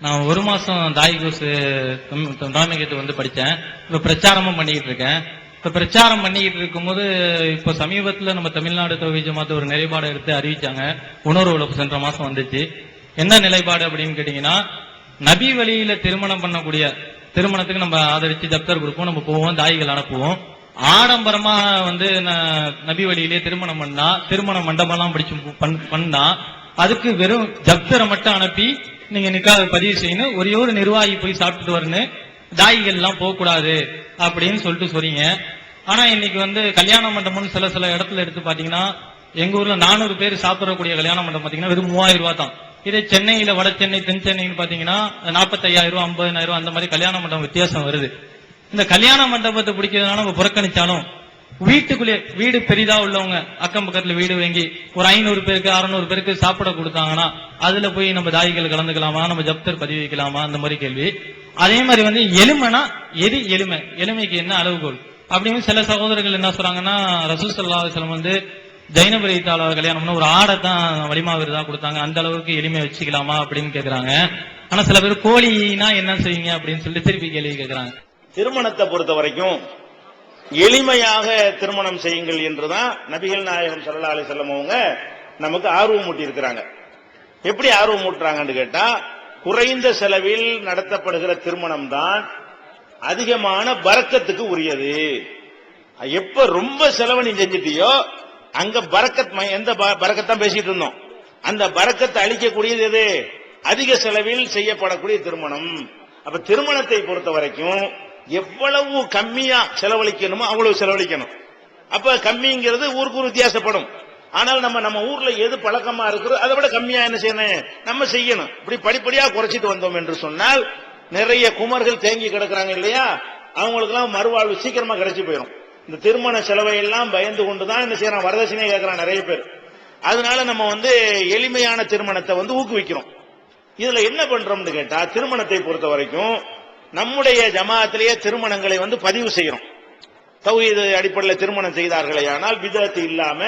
நான் ஒரு மாசம் தாய் கோர்ஸ் வந்து படித்தேன் இப்போ பிரச்சாரமும் பண்ணிக்கிட்டு இருக்கேன். இப்போ பிரச்சாரம் பண்ணிக்கிட்டு இருக்கும்போது இப்போ சமீபத்தில் நம்ம தமிழ்நாடு தொகுதி ஜமாத்து ஒரு நிலைப்பாடு எடுத்து அறிவிச்சாங்க. உணர்வு உழப்பு சென்ற மாசம் வந்துச்சு. என்ன நிலைப்பாடு அப்படின்னு கேட்டீங்கன்னா நபி வழியில திருமணம் பண்ணக்கூடிய திருமணத்துக்கு நம்ம ஆதரிச்சு தப்தர் கொடுப்போம். நம்ம போவோம் தாய்கள் அனுப்புவோம். ஆடம்பரமா வந்து நபி வழியிலே திருமணம் பண்ணா திருமண மண்டபம்லாம் பிடிச்சு பண்- பண்ணா அதுக்கு வெறும் ஜப்தரை மட்டும் அனுப்பி நீங்க நிக்காக பதிவு செய்யணும். ஒரே ஒரு நிர்வாகி போய் சாப்பிட்டுட்டு வரணும். தாய்கள் எல்லாம் போக கூடாது அப்படின்னு சொல்லிட்டு சொல்றீங்க ஆனா இன்னைக்கு வந்து கல்யாண மண்டபம்னு சில சில இடத்துல எடுத்து பாத்தீங்கன்னா எங்க ஊர்ல நானூறு பேர் சாப்பிடக்கூடிய கல்யாண மண்டபம் பாத்தீங்கன்னா வெறும் மூவாயிரம் ரூபாய் தான். இதே சென்னையில வட சென்னை தென் சென்னைன்னு பாத்தீங்கன்னா நாற்பத்தையாயிரம் ரூபாய் ஐம்பதாயிரம் ரூபாய் அந்த மாதிரி கல்யாண மண்டபம் வித்தியாசம் வருது. இந்த கல்யாண மண்டபத்தை பிடிக்கிறதுனால நம்ம புறக்கணிச்சாலும் வீட்டுக்குள்ளே வீடு பெரிதா உள்ளவங்க அக்கம் பக்கத்துல வீடு வாங்கி ஒரு ஐநூறு பேருக்கு அறுநூறு பேருக்கு சாப்பிட கொடுத்தாங்கன்னா அதுல போய் நம்ம தாய்கள் கலந்துக்கலாமா? நம்ம ஜப்தர் பதிவு வைக்கலாமா அந்த மாதிரி கேள்வி. அதே மாதிரி வந்து எலுமைனா எது எலுமை எளிமைக்கு என்ன அளவுகோல்? அப்படின்னு சில சகோதரர்கள் என்ன சொல்றாங்கன்னா ரசூல் ஸல்லல்லாஹு வந்து ஜைனபரி தாள கல்யாணம்னு ஒரு ஆடை தான் வலிமா விருதா கொடுத்தாங்க. அந்த அளவுக்கு எளிமை வச்சுக்கலாமா அப்படின்னு கேக்குறாங்க. ஆனா சில பேர் கோழினா என்ன செய்வீங்க அப்படின்னு சொல்லிட்டு திருப்பி கேள்வி கேக்குறாங்க. திருமணத்தை பொறுத்த வரைக்கும் எளிமையாக திருமணம் செய்யுங்கள் என்றுதான் நபிகள் நாயகம் சல்லா அலி அவங்க நமக்கு ஆர்வம் மூட்டி இருக்கிறாங்க எப்படி ஆர்வம் ஊட்டுறாங்கன்னு கேட்டா குறைந்த செலவில் நடத்தப்படுகிற திருமணம் தான் அதிகமான பறக்கத்துக்கு உரியது. எப்ப ரொம்ப செலவு நீ செஞ்சிட்டியோ அங்க பறக்கத் எந்த ப- பேசிட்டு இருந்தோம். அந்த பறக்கத்தை அழிக்கக்கூடியது எது? அதிக செலவில் செய்யப்படக்கூடிய திருமணம். அப்ப திருமணத்தை பொறுத்த வரைக்கும் எவ்வளவு கம்மியா செலவழிக்கணுமோ அவ்வளவு செலவழிக்கணும். அப்ப கம்மிங்கிறது ஊருக்கு வித்தியாசப்படும். ஆனால் நம்ம நம்ம ஊர்ல எது பழக்கமா இருக்கிறோம் அதை விட கம்மியா என்ன செய்யணும்? நம்ம செய்யணும். இப்படி படிப்படியா குறைச்சிட்டு வந்தோம் என்று சொன்னால் நிறைய குமர்கள் தேங்கி கிடக்குறாங்க இல்லையா? அவங்களுக்கெல்லாம் மறுவாழ்வு சீக்கிரமா கிடைச்சி போயிடும் இந்த திருமண செலவை எல்லாம் பயந்து கொண்டுதான் என்ன செய்யறான்? வரதட்சணையை கேட்கறான் நிறைய பேர். அதனால நம்ம வந்து எளிமையான திருமணத்தை வந்து ஊக்குவிக்கிறோம். இதுல என்ன பண்றோம்னு கேட்டா திருமணத்தை பொறுத்த வரைக்கும் நம்முடைய ஜமாத்திலேயே திருமணங்களை வந்து பதிவு செய்யறோம் தௌஹீது அடிப்படையில் திருமணம் செய்தார்களே ஆனால் விதத்து இல்லாம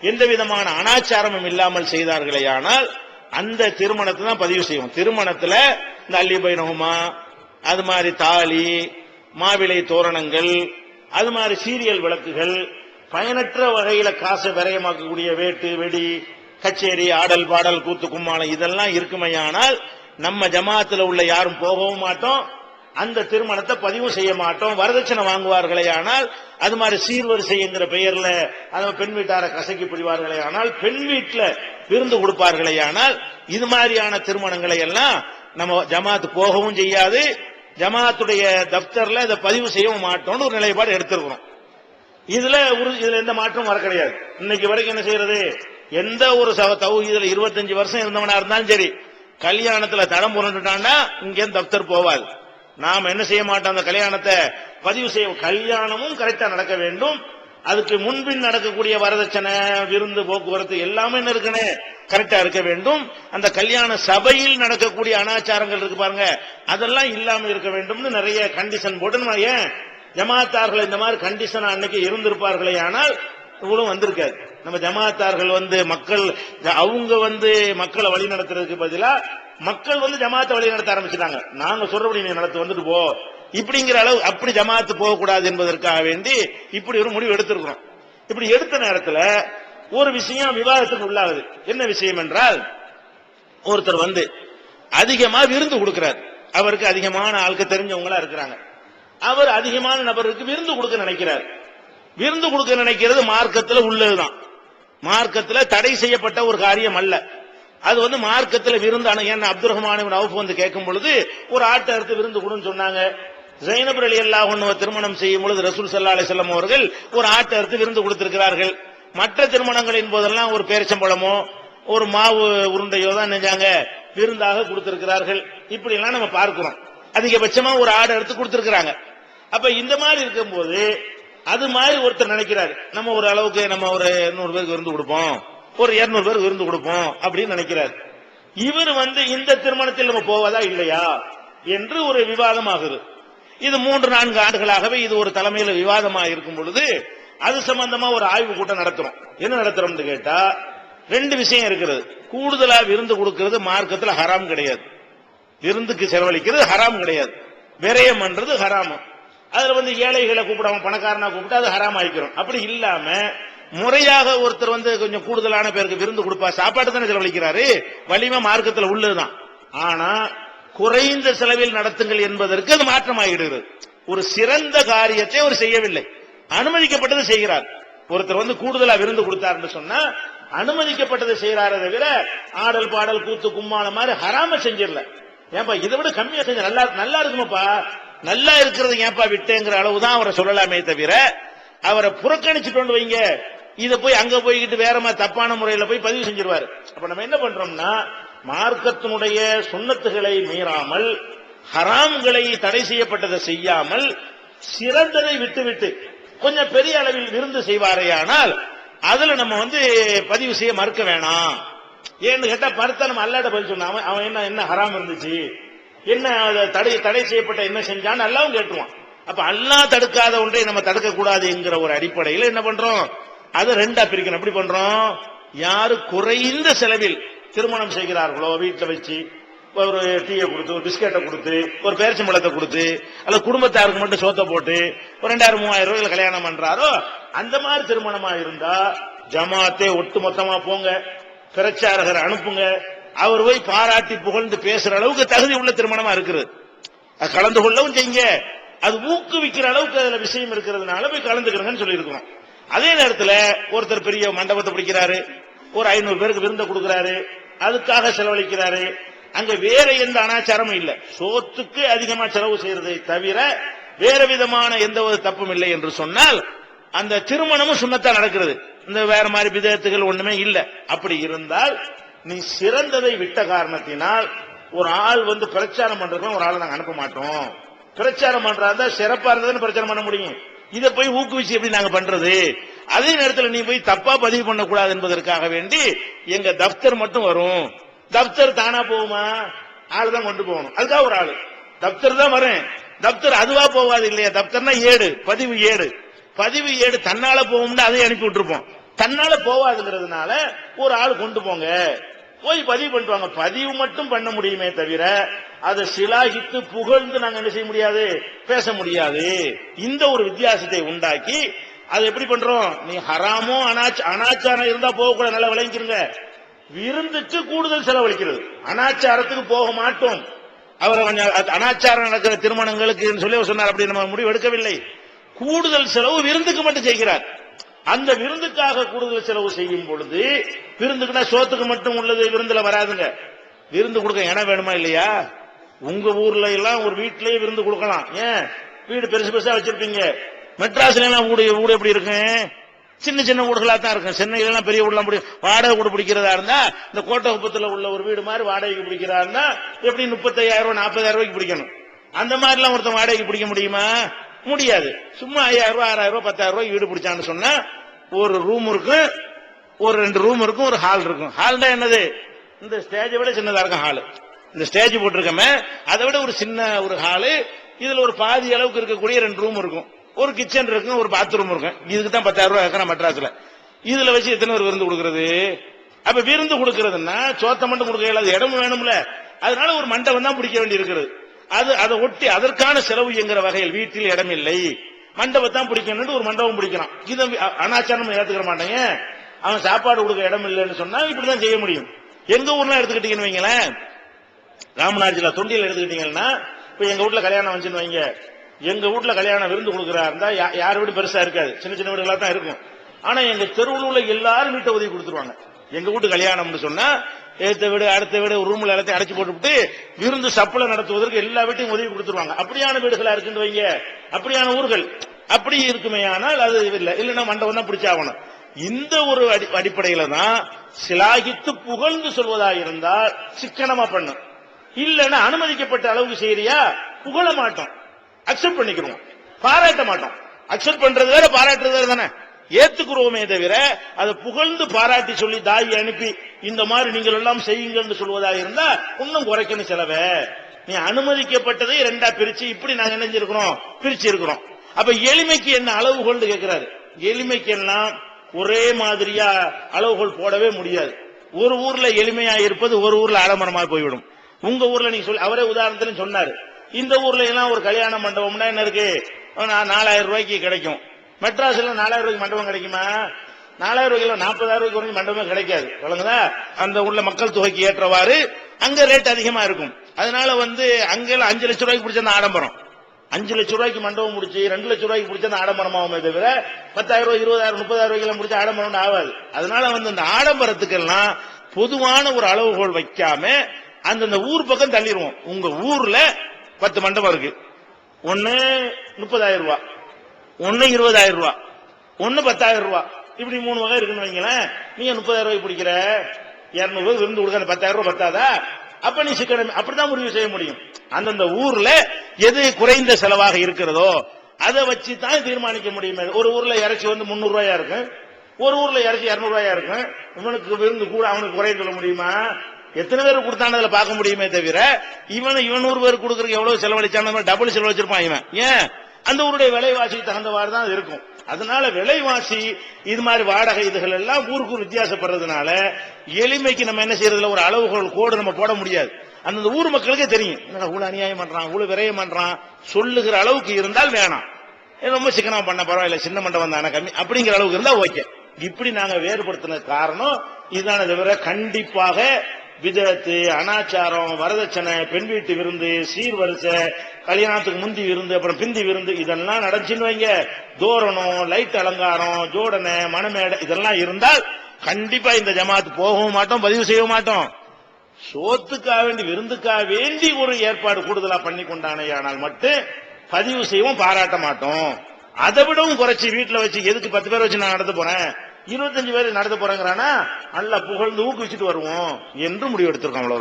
எந்த விதமான அனாச்சாரமும் இல்லாமல் செய்தார்களே ஆனால் அந்த திருமணத்தை தான் பதிவு செய்வோம். திருமணத்துல இந்த அல்லிபைனகுமா அது மாதிரி தாலி மாவிலை தோரணங்கள் அது மாதிரி சீரியல் விளக்குகள் பயனற்ற வகையில காசை விரயமாக்கக்கூடிய வேட்டு வெடி கச்சேரி ஆடல் பாடல் கூத்து கும்மாளம் இதெல்லாம் இருக்குமையானால் நம்ம ஜமாத்துல உள்ள யாரும் போகவும் மாட்டோம். அந்த திருமணத்தை பதிவு செய்ய மாட்டோம். வரதட்சணை வாங்குவார்களே ஆனால் அது மாதிரி சீர்வரிசைங்கிற பெயர்ல அதை பெண் வீட்டார கசக்கி பிடிவார்களே ஆனால் பெண் வீட்டுல விருந்து கொடுப்பார்களே ஆனால் இது மாதிரியான திருமணங்களை எல்லாம் நம்ம ஜமாத் போகவும் செய்யாது. ஜமாத்துடைய தப்தர்ல இதை பதிவு செய்யவும் மாட்டோம்னு ஒரு நிலைப்பாடு எடுத்திருக்கிறோம். இதுல ஒரு இதுல எந்த மாற்றமும் வர கிடையாது. இன்னைக்கு வரைக்கும் என்ன செய்யறது? எந்த ஒரு சவ தௌஹீதுல இருபத்தஞ்சு வருஷம் இருந்தவனா இருந்தாலும் சரி கல்யாணத்துல தடம் புரண்டுட்டான்னா இங்கே தப்தர் போவாது. நாம் என்ன செய்ய மாட்டோம்? அந்த கல்யாணத்தை பதிவு செய்ய கல்யாணமும் கரெக்டா நடக்க வேண்டும். அதுக்கு முன்பின் நடக்கக்கூடிய வரதட்சணை விருந்து போக்குவரத்து எல்லாமே என்ன இருக்குன்னு கரெக்டா இருக்க வேண்டும். அந்த கல்யாண சபையில் நடக்கக்கூடிய அனாச்சாரங்கள் இருக்கு பாருங்க. அதெல்லாம் இல்லாம இருக்க வேண்டும்னு நிறைய கண்டிஷன் போட்டு நம்ம ஏன் ஜமாத்தார்கள் இந்த மாதிரி கண்டிஷன் அன்னைக்கு இருந்திருப்பார்களே ஆனால் இவ்வளவு வந்திருக்காது நம்ம ஜமாத்தார்கள் வந்து மக்கள் அவங்க வந்து மக்களை வழி நடத்துறதுக்கு பதிலா மக்கள் வந்து ஜமாத்தை வழி நடத்த ஆரம்பிச்சிட்டாங்க. நாங்க சொல்றபடி நீ நடத்து வந்துட்டு போ. இப்படிங்கிற அளவு அப்படி ஜமாத்து போகக்கூடாது என்பதற்காக வேண்டி இப்படி ஒரு முடிவு எடுத்திருக்கிறோம். இப்படி எடுத்த நேரத்துல ஒரு விஷயம் விவாதத்துக்கு உள்ளாகுது. என்ன விஷயம் என்றால் ஒருத்தர் வந்து அதிகமா விருந்து கொடுக்கிறார். அவருக்கு அதிகமான ஆளுக்கு தெரிஞ்சவங்களா இருக்கிறாங்க. அவர் அதிகமான நபருக்கு விருந்து கொடுக்க நினைக்கிறார். விருந்து கொடுக்க நினைக்கிறது மார்க்கத்துல உள்ளதுதான். மார்க்கத்தில் தடை செய்யப்பட்ட ஒரு காரியம் அல்ல. அது வந்து மார்க்கத்தில் விருந்து அணு ஏன்னா அப்துல் ரஹ்மான் இப்னு அவுஃப் வந்து கேட்கும் பொழுது ஒரு ஆட்டை அறுத்து விருந்து கொடுன்னு சொன்னாங்க. ஜைனப் அலி அல்லாஹ் திருமணம் செய்யும் பொழுது ரசூல் சல்லா அலிசல்லாம் அவர்கள் ஒரு ஆட்டை அறுத்து விருந்து கொடுத்திருக்கிறார்கள். மற்ற திருமணங்களின் போதெல்லாம் ஒரு பேரிச்சம்பழமோ ஒரு மாவு உருண்டையோ தான் நினைஞ்சாங்க விருந்தாக கொடுத்திருக்கிறார்கள். இப்படி எல்லாம் நம்ம பார்க்கிறோம். அதிகபட்சமா ஒரு ஆடு எடுத்து கொடுத்திருக்கிறாங்க. அப்ப இந்த மாதிரி இருக்கும்போது அது மாதிரி ஒருத்தர் நினைக்கிறாரு. நம்ம ஒரு அளவுக்கு நம்ம ஒரு நூறு பேருக்கு விருந்து கொடுப்போம். ஒரு இருநூறு பேருக்கு விருந்து கொடுப்போம் அப்படின்னு நினைக்கிறாரு. இவர் வந்து இந்த திருமணத்தில் நம்ம போவதா இல்லையா என்று ஒரு விவாதம் ஆகுது இது மூன்று நான்கு ஆண்டுகளாகவே இது ஒரு தலைமையில விவாதமா இருக்கும் பொழுது அது சம்பந்தமா ஒரு ஆய்வு கூட்டம் நடத்துறோம். என்ன நடத்துறோம்னு கேட்டா ரெண்டு விஷயம் இருக்கிறது. கூடுதலா விருந்து கொடுக்கிறது மார்க்கத்துல ஹராம் கிடையாது. விருந்துக்கு செலவழிக்கிறது ஹராம் கிடையாது. விரயம் பண்றது ஹராம். அதுல வந்து ஏழைகளை கூப்பிடாம பணக்காரனா கூப்பிட்டு அது ஹராம் ஆயிக்கிறோம் அப்படி இல்லாம முறையாக ஒருத்தர் வந்து கொஞ்சம் கூடுதலான பேருக்கு விருந்து கொடுப்பா சாப்பாடு தானே செலவழிக்கிறாரு? வலிமை மார்க்கத்துல உள்ளதுதான். ஆனா குறைந்த செலவில் நடத்துங்கள் என்பதற்கு அது மாற்றமாகிடுகிறது ஒரு சிறந்த காரியத்தை அவர் செய்யவில்லை. அனுமதிக்கப்பட்டது செய்கிறார். ஒருத்தர் வந்து கூடுதலா விருந்து கொடுத்தாருன்னு சொன்னா அனுமதிக்கப்பட்டது செய்யறாரு தவிர ஆடல் பாடல் கூத்து கும்மாள மாதிரி ஹராம செஞ்சிடல. ஏன்பா இதை விட கம்மியா செஞ்ச நல்லா நல்லா இருக்குமாப்பா. நல்லா இருக்கிறது ஏன்பா விட்டேங்கிற அளவுதான் அவரை சொல்லலாமே தவிர அவரை புறக்கணிச்சுட்டு வைங்க. இதை போய் அங்க போய்கிட்டு வேறமா தப்பான முறையில போய் பதிவு செஞ்சிருவாரு. அப்ப நம்ம என்ன பண்றோம்னா மார்க்கத்தினுடைய சுண்ணத்துகளை மீறாமல் ஹராம்களை தடை செய்யப்பட்டதை செய்யாமல் சிறந்ததை விட்டுவிட்டு கொஞ்சம் பெரிய அளவில் விருந்து செய்வாரேயானால் அதுல நம்ம வந்து பதிவு செய்ய மறுக்க வேணாம். ஏன்னு கேட்டா பருத்த நம்ம அல்லாட்ட பதில் சொன்னா அவன் என்ன என்ன ஹராம் இருந்துச்சு? என்ன அதை தடை தடை செய்யப்பட்ட என்ன செஞ்சான்னு அல்லாவும் கேட்டுருவான். அப்ப அல்லா தடுக்காத ஒன்றை நம்ம தடுக்க கூடாதுங்கிற ஒரு அடிப்படையில் என்ன பண்றோம்? அதை ரெண்டா பிரிக்கணும். எப்படி பண்றோம்? யாரு குறைந்த செலவில் திருமணம் செய்கிறார்களோ வீட்டில் வச்சு ஒரு டீயை கொடுத்து ஒரு பிஸ்கெட்டை கொடுத்து ஒரு பேரிச்சம்பழத்தை கொடுத்து அல்ல குடும்பத்தாருக்கு மட்டும் சோத்தை போட்டு ஒரு ரெண்டாயிரம் மூவாயிரம் ரூபாய்ல கல்யாணம் பண்றாரோ அந்த மாதிரி திருமணமா இருந்தா ஜமாத்தே ஒட்டு மொத்தமா போங்க. பிரச்சாரகர் அனுப்புங்க. அவர் போய் பாராட்டி புகழ்ந்து பேசுற அளவுக்கு தகுதி உள்ள திருமணமா இருக்கிறது அது கலந்து கொள்ளவும் செய்யுங்க. அது ஊக்குவிக்கிற அளவுக்கு அதுல விஷயம் இருக்கிறதுனால போய் கலந்துக்கிறங்கன்னு சொல்லியிருக்கிறோம். அதே நேரத்தில் ஒருத்தர் பெரிய மண்டபத்தை பிடிக்கிறாரு. ஒரு ஐநூறு பேருக்கு விருந்த கொடுக்கிறாரு. அதுக்காக செலவழிக்கிறாரு. அங்க வேற எந்த அனாச்சாரமும் இல்லை. சோத்துக்கு அதிகமா செலவு செய்யறதை தவிர வேற விதமான எந்த ஒரு தப்பும் இல்லை என்று சொன்னால் அந்த திருமணமும் சுண்ணத்தா நடக்கிறது. இந்த வேற மாதிரி விதத்துகள் ஒண்ணுமே இல்லை. அப்படி இருந்தால் நீ சிறந்ததை விட்ட காரணத்தினால் ஒரு ஆள் வந்து பிரச்சாரம் பண்றதுக்கு ஒரு ஆளை நாங்க அனுப்ப மாட்டோம். பிரச்சாரம் பண்றாருந்தா சிறப்பா இருந்ததுன்னு பிரச்சாரம் பண்ண முடியும். இதை போய் ஊக்குவிச்சு எப்படி நாங்க பண்றது? அதே நேரத்தில் நீ போய் தப்பா பதிவு பண்ணக்கூடாது என்பதற்காக வேண்டி எங்க தப்தர் மட்டும் வரும். தப்தர் தானா போகுமா? ஆள் தான் கொண்டு போகணும். அதுக்காக ஒரு ஆள். தப்தர் தான் வரேன். தப்தர் அதுவா போகாது இல்லையா? தப்தர்னா ஏடு. பதிவு ஏடு. பதிவு ஏடு தன்னால போகும்னு அதை அனுப்பி விட்டுருப்போம். தன்னால போவாதுங்கிறதுனால ஒரு ஆள் கொண்டு போங்க. போய் பதிவு பண்ணிட்டு பதிவு மட்டும் பண்ண முடியுமே தவிர அதை சிலாகித்து புகழ்ந்து நாங்க என்ன செய்ய முடியாது? பேச முடியாது. இந்த ஒரு வித்தியாசத்தை உண்டாக்கி அதை எப்படி பண்றோம்? நீ ஹராமோ அனாச்ச அனாச்சாரம் இருந்தா போக கூட நல்லா விளங்கிருங்க. விருந்துக்கு கூடுதல் செலவழிக்கிறது. அனாச்சாரத்துக்கு போக மாட்டோம். அவர் கொஞ்சம் அது அனாச்சாரம் நடக்கிற திருமணங்களுக்கு சொல்லி சொன்னார். அப்படி நம்ம முடிவு எடுக்கவில்லை. கூடுதல் செலவு விருந்துக்கு மட்டும் செய்கிறார். அந்த விருந்துக்காக கூடுதல் செலவு செய்யும் பொழுது விருந்துக்குன்னா சோத்துக்கு மட்டும் உள்ளது விருந்துல வராதுங்க. விருந்து கொடுக்க இடம் வேணுமா இல்லையா? உங்க ஊர்ல எல்லாம் ஒரு வீட்டிலேயே விருந்து கொடுக்கலாம். ஏன்? வீடு பெருசு பெருசா வச்சிருப்பீங்க. மெட்ராஸ்ல எல்லாம் வீடு வீடு எப்படி இருக்கு? சின்ன சின்ன வீடுகளா தான் இருக்கும். சென்னையில எல்லாம் பெரிய வீடுலாம் பிடி வாடகை வீடு பிடிக்கிறதா இருந்தா இந்த கோட்டகுப்பத்துல உள்ள ஒரு வீடு மாதிரி வாடகைக்கு பிடிக்கிறதா இருந்தா எப்படி முப்பத்தையாயிரம் ரூபாய் நாற்பதாயிரம் ரூபாய்க்கு பிடிக்கணும்? அந்த மாதிரி எல்லாம் ஒருத்தன் வாடகைக்கு பிடிக்க முடியுமா? முடியாது. சும்மா ஐயாயிரம் ரூபாய் ஆறாயிரம் ரூபாய் பத்தாயிரம் ரூபாய் வீடு பிடிச்சான்னு சொன்னா ஒரு ரூம் இருக்கும் ஒரு ரெண்டு ரூம் இருக்கும் ஒரு ஹால் இருக்கும். ஹால்னா என்னது? இந்த ஸ்டேஜை விட சின்னதா இருக்கும் ஹாலு இந்த ஸ்டேஜ் போட்டிருக்கமே அதை விட ஒரு சின்ன ஒரு ஹாலு இதுல ஒரு பாதி அளவுக்கு இருக்கக்கூடிய ரெண்டு ரூம் இருக்கும். ஒரு கிச்சன் இருக்கும் ஒரு பாத்ரூம் இருக்கும். இதுக்கு தான் பத்தாயிரம் ரூபாய் இருக்கிற மெட்ராஸ்ல. இதுல வச்சு எத்தனை பேர் விருந்து கொடுக்கறது? அப்ப விருந்து கொடுக்கறதுன்னா சோத்த மட்டும் கொடுக்க இல்லாத இடமும் வேணும்ல. அதனால ஒரு மண்டபம் தான் பிடிக்க வேண்டி இருக்கிறது அது அதை ஒட்டி அதற்கான செலவு என்கிற வகையில் வீட்டில் இடம் இல்லை மண்டபத்தான் பிடிக்கணும்னு ஒரு மண்டபம் பிடிக்கிறான். இதை அனாச்சாரம் ஏத்துக்கிற மாட்டேங்க. அவன் சாப்பாடு கொடுக்க இடம் இல்லைன்னு சொன்னா இப்படிதான் செய்ய முடியும். எங்க ஊர்ல எடுத்துக்கிட்டீங்கன்னு வைங்களேன். ராமநாத ஜில்லா தொண்டியில் எடுத்துக்கிட்டீங்கன்னா இப்ப எங்க வீட்டுல கல்யாணம் வந்துச்சுன்னு வைங்க. எங்க வீட்ல கல்யாணம் விருந்து கொடுக்குறா இருந்தா யா- யார் வீடு பெருசா இருக்காது. சின்ன சின்ன வீடுகளா தான் இருக்கும். ஆனா எங்க தெருவில் உள்ள எல்லாரும் வீட்டை உதவி கொடுத்துருவாங்க. எங்க வீட்டு கல்யாணம்னு சொன்னா ஏத்த வீடு அடுத்த வீடு ரூம்ல எல்லாத்தையும் அடைச்சு போட்டுவிட்டு விருந்து சப்பளை நடத்துவதற்கு எல்லா வீட்டையும் உதவி கொடுத்துருவாங்க. அப்படியான வீடுகளா இருக்குன்னு வைங்க. அப்படியான ஊர்கள். அப்படி இருக்குமே ஆனால் அது இல்லை. இல்லைன்னா மண்டபம் தான் பிடிச்சாகணும். இந்த ஒரு அடி- அடிப்படையில தான் சிலாகித்து புகழ்ந்து சொல்வதா இருந்தால் சிக்கனமா பண்ணும் இல்லைன்னா அனுமதிக்கப்பட்ட அளவுக்கு செய்யறியா? புகழ மாட்டோம். அக்செப்ட் பண்ணிக்கிறோம் பாராட்ட மாட்டோம். அக்செப்ட் பண்றது வேற பாராட்டுறது வேற தானே? ஏத்துக்கிறோமே தவிர அதை புகழ்ந்து பாராட்டி சொல்லி தாய் அனுப்பி இந்த மாதிரி நீங்கள் எல்லாம் செய்யுங்கன்னு சொல்வதா இருந்தா இன்னும் குறைக்கணும் செலவை. நீ அனுமதிக்கப்பட்டதை ரெண்டா பிரிச்சு இப்படி நாங்க நினைஞ்சிருக்கிறோம் பிரிச்சு இருக்கிறோம் அப்ப எளிமைக்கு என்ன அளவுகோல்னு கேட்கிறாரு எளிமைக்கு எல்லாம் ஒரே மாதிரியா அளவுகோல் போடவே முடியாது. ஒரு ஊர்ல எளிமையா இருப்பது ஒரு ஊர்ல ஆடம்பரமா போய்விடும். உங்க ஊர்ல நீங்க சொல்லி அவரே உதாரணத்துல சொன்னாரு. இந்த ஊர்ல எல்லாம் ஒரு கல்யாண மண்டபம்னா என்ன இருக்கு? நாலாயிரம் ரூபாய்க்கு கிடைக்கும். மெட்ராஸ்ல நாலாயிரம் ரூபாய்க்கு மண்டபம் கிடைக்குமா? நாலாயிரம் ரூபாய்க்கு நாற்பதாயிரம் ரூபாய்க்கு வரைக்கும் மண்டபமே கிடைக்காது. சொல்லுங்களா அந்த உள்ள மக்கள் தொகைக்கு ஏற்றவாறு அங்க ரேட் அதிகமா இருக்கும். அதனால வந்து அங்க அஞ்சு லட்சம் ரூபாய்க்கு பிடிச்ச அந்த ஆடம்பரம். அஞ்சு லட்சம் ரூபாய்க்கு மண்டபம் முடிச்சு ரெண்டு லட்சம் ரூபாய்க்கு பிடிச்ச ஆடம்பரம் ஆகுமே தவிர பத்தாயிரம் ரூபாய் இருபதாயிரம் முப்பதாயிரம் ரூபாய்க்கு முடிச்ச ஆடம்பரம் ஆகாது. அதனால வந்து இந்த ஆடம்பரத்துக்கெல்லாம் பொதுவான ஒரு அளவுகோல் வைக்காம அந்தந்த ஊர் பக்கம் தள்ளிடுவோம் உங்க ஊர்ல பத்து மண்டபம் இருக்கு. ஒன்னு முப்பதாயிரம் ரூபாய். ஒன்னு இருபதாயிரம் ரூபா ஒன்னு பத்தாயிரம் ரூபாய் இப்படி மூணு வகை இருக்குன்னு வைங்களேன். நீங்க முப்பதாயிரம் ரூபாய் பிடிக்கிற? இருநூறு விருந்து கொடுக்க அந்த பத்தாயிரம் ரூபாய் பத்தாதா? அப்ப நீ சிக்கனம் அப்படிதான் முடிவு செய்ய முடியும். அந்தந்த ஊர்ல எது குறைந்த செலவாக இருக்கிறதோ அதை வச்சு தான் தீர்மானிக்க முடியும். ஒரு ஊர்ல இறைச்சி வந்து முந்நூறு ரூபாயா இருக்கும்? ஒரு ஊர்ல இறைச்சி இருநூறு ரூபாயா இருக்கும்? இவனுக்கு விருந்து கூட அவனுக்கு குறைய சொல்ல முடியுமா? எத்தனை பேர் கொடுத்தானதுல பார்க்க முடியுமே தவிர இவன் இவன் நூறு பேர் கொடுக்கறதுக்கு எவ்வளவு செலவழிச்சான? டபுள் செலவழிச்சிருப்பான் இவன். ஏன்? அந்த ஊருடைய விலைவாசிக்கு தகுந்தவாறு தான் இருக்கும். அதனால விலைவாசி இது மாதிரி வாடகை இதுகள் எல்லாம் ஊருக்கு வித்தியாசப்படுறதுனால எளிமைக்கு நம்ம என்ன செய்யறதுல ஒரு அளவுகள் கோடு நம்ம போட முடியாது. அந்தந்த ஊர் மக்களுக்கே தெரியும். என்னடா இவ்வளவு அநியாயம் பண்றான் இவ்வளவு விரயம் பண்றான் சொல்லுகிற அளவுக்கு இருந்தால் வேணாம். ரொம்ப சிக்கனமா பண்ண பரவாயில்ல சின்ன மண்டபம் தானே கம்மி. அப்படிங்கிற அளவுக்கு இருந்தா ஓகே. இப்படி நாங்க வேறுபடுத்தின காரணம் இதுதானே தவிர கண்டிப்பாக விதத்து அனாச்சாரம் வரதட்சணை பெண் வீட்டு விருந்து சீர்வரிசை கல்யாணத்துக்கு முந்தி விருந்து அப்புறம் பிந்தி விருந்து இதெல்லாம் நடந்துச்சுன்னு வைங்க. தோரணம் லைட் அலங்காரம் ஜோடனை மணமேடை இதெல்லாம் இருந்தால் கண்டிப்பா இந்த ஜமாத் போகவும் மாட்டோம் பதிவு செய்ய மாட்டோம். சோத்துக்காக வேண்டி விருந்துக்காக வேண்டி ஒரு ஏற்பாடு கூடுதலா பண்ணி கொண்டானேயானால் மட்டும் பதிவு செய்வோம் பாராட்ட மாட்டோம். அதை விடவும் குறைச்சி வீட்டுல வச்சு எதுக்கு பத்து பேர் வச்சு நான் நடந்து போறேன்? இருபத்தஞ்சு பேர் நடத்த போறேங்கிறானா? நல்லா புகழ்ந்து ஊக்குவிச்சுட்டு வருவோம் என்று முடிவெடுத்திருக்கோம் அவ்வளவு